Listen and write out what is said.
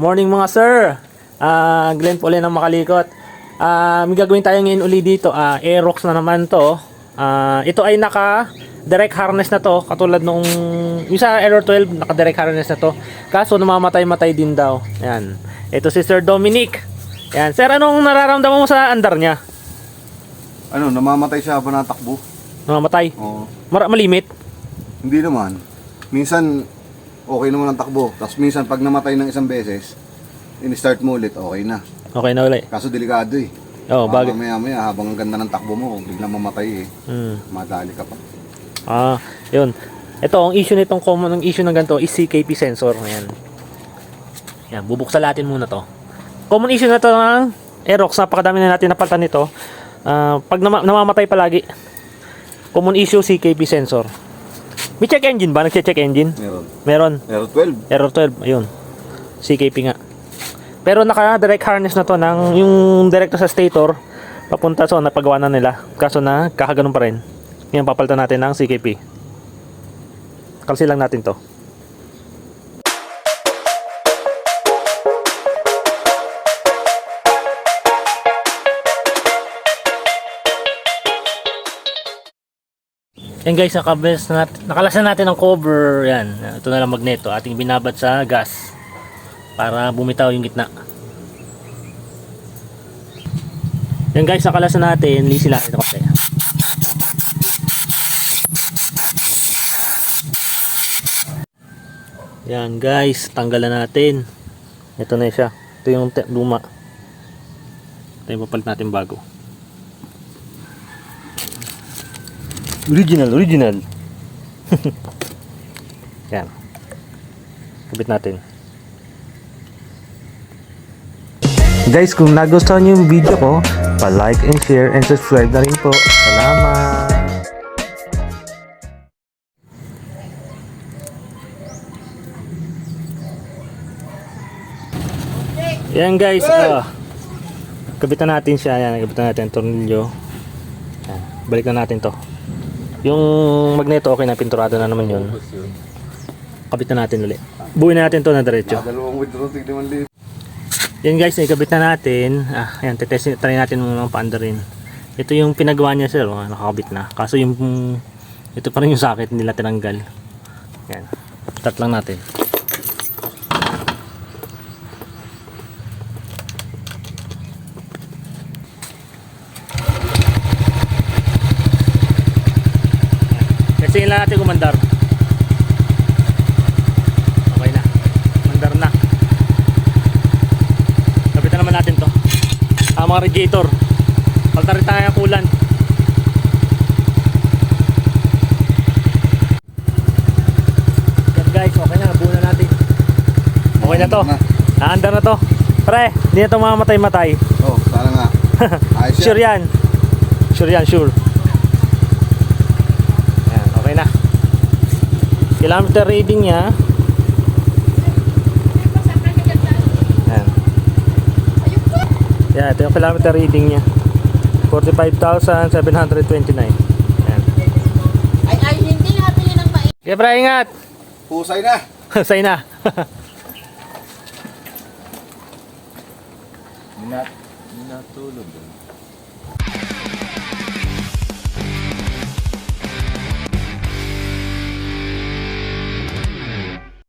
Morning mga sir. Ah, Glenn po ulit ng makalikot. Ah, may gagawin tayo ngayon uli dito. Ah, Aerox na naman to. Ah, ito ay naka direct harness na to katulad nung yung sa Aero 12 naka direct harness na to. Kaso namamatay-matay din daw. Yan. Ito si Sir Dominic. Yan. Sir, anong nararamdaman mo sa andar niya? Ano, namamatay siya habang natakbo? Namamatay. Oo. Mar- malimit. Hindi naman. Minsan, okay naman ang takbo. Tapos minsan, pag namatay ng isang beses, in-start mo ulit, okay na. Okay na ulit. Kaso delikado eh. Oh, Baka bagay. Maya maya, habang ang ganda ng takbo mo, biglang mamatay eh. Hmm. Madali ka pa. Ah, yun. Ito, ang issue nitong common, ang issue ng ganito is CKP sensor. Ayan. Yan, bubuksan natin muna to. Common issue na to ng Aerox, napakadami na natin napalitan nito. Ah, pag nama- namamatay palagi, common issue CKP sensor. May check engine ba? Nag-check engine? Meron. Meron. Pero 12. Error 12, ayun. CKP nga. Pero naka direct harness na to ng yung direct sa stator papunta so napagawa na nila. Kaso na kakaganon pa rin. Ngayon papalitan natin ng CKP. Kalsi lang natin to. Yan guys, nakabes na natin, nakalasan natin ng cover. Yan, ito na lang magneto. Ating binabad sa gas para bumitaw yung gitna. Yan guys, nakalasan natin. Lisi lang ito kasi. Yan guys, tanggalan natin. Ito na siya. Ito yung luma. Ito yung papalit natin bago. Original, original. Yan. Kabit natin. Guys, kung nagustuhan niyo yung video ko, pa-like and share and subscribe na rin po. Salamat! Yan guys, ah. kabitan natin siya. Yan, kabitan natin ang tornilyo. Yan, balik na natin to. Yung magneto okay na, pinturado na naman yun. Kabitan natin ulit. Buuin na natin to na diretso. Dalawang withdraw. Yan guys, ikabit na natin. Ah, ayan, tetest, try natin muna ang paanda rin. Ito yung pinagawa niya sir, oh, nakakabit na. Kaso yung, ito pa rin yung socket nila tinanggal. Yan. Start lang natin. Kasi lang natin kumandar. Okay na. Mandar na. Kapitan naman natin to. Ah, mga radiator. Palta rin tayo ng kulan. Guys, okay na. Buo na natin. Okay na to. Na. Naandar na to. Pre, hindi na to mamamatay-matay. Oh, sana nga. Ayos. Sure yan. Sure yan, sure. Yan, okay na. Kilometer reading niya. Yan. Yan, ito yung kilometer reading niya. 45,729. Yan. Ay, ay, hindi nga pili ng mais. Okay, pre, ingat. Husay na. Say na.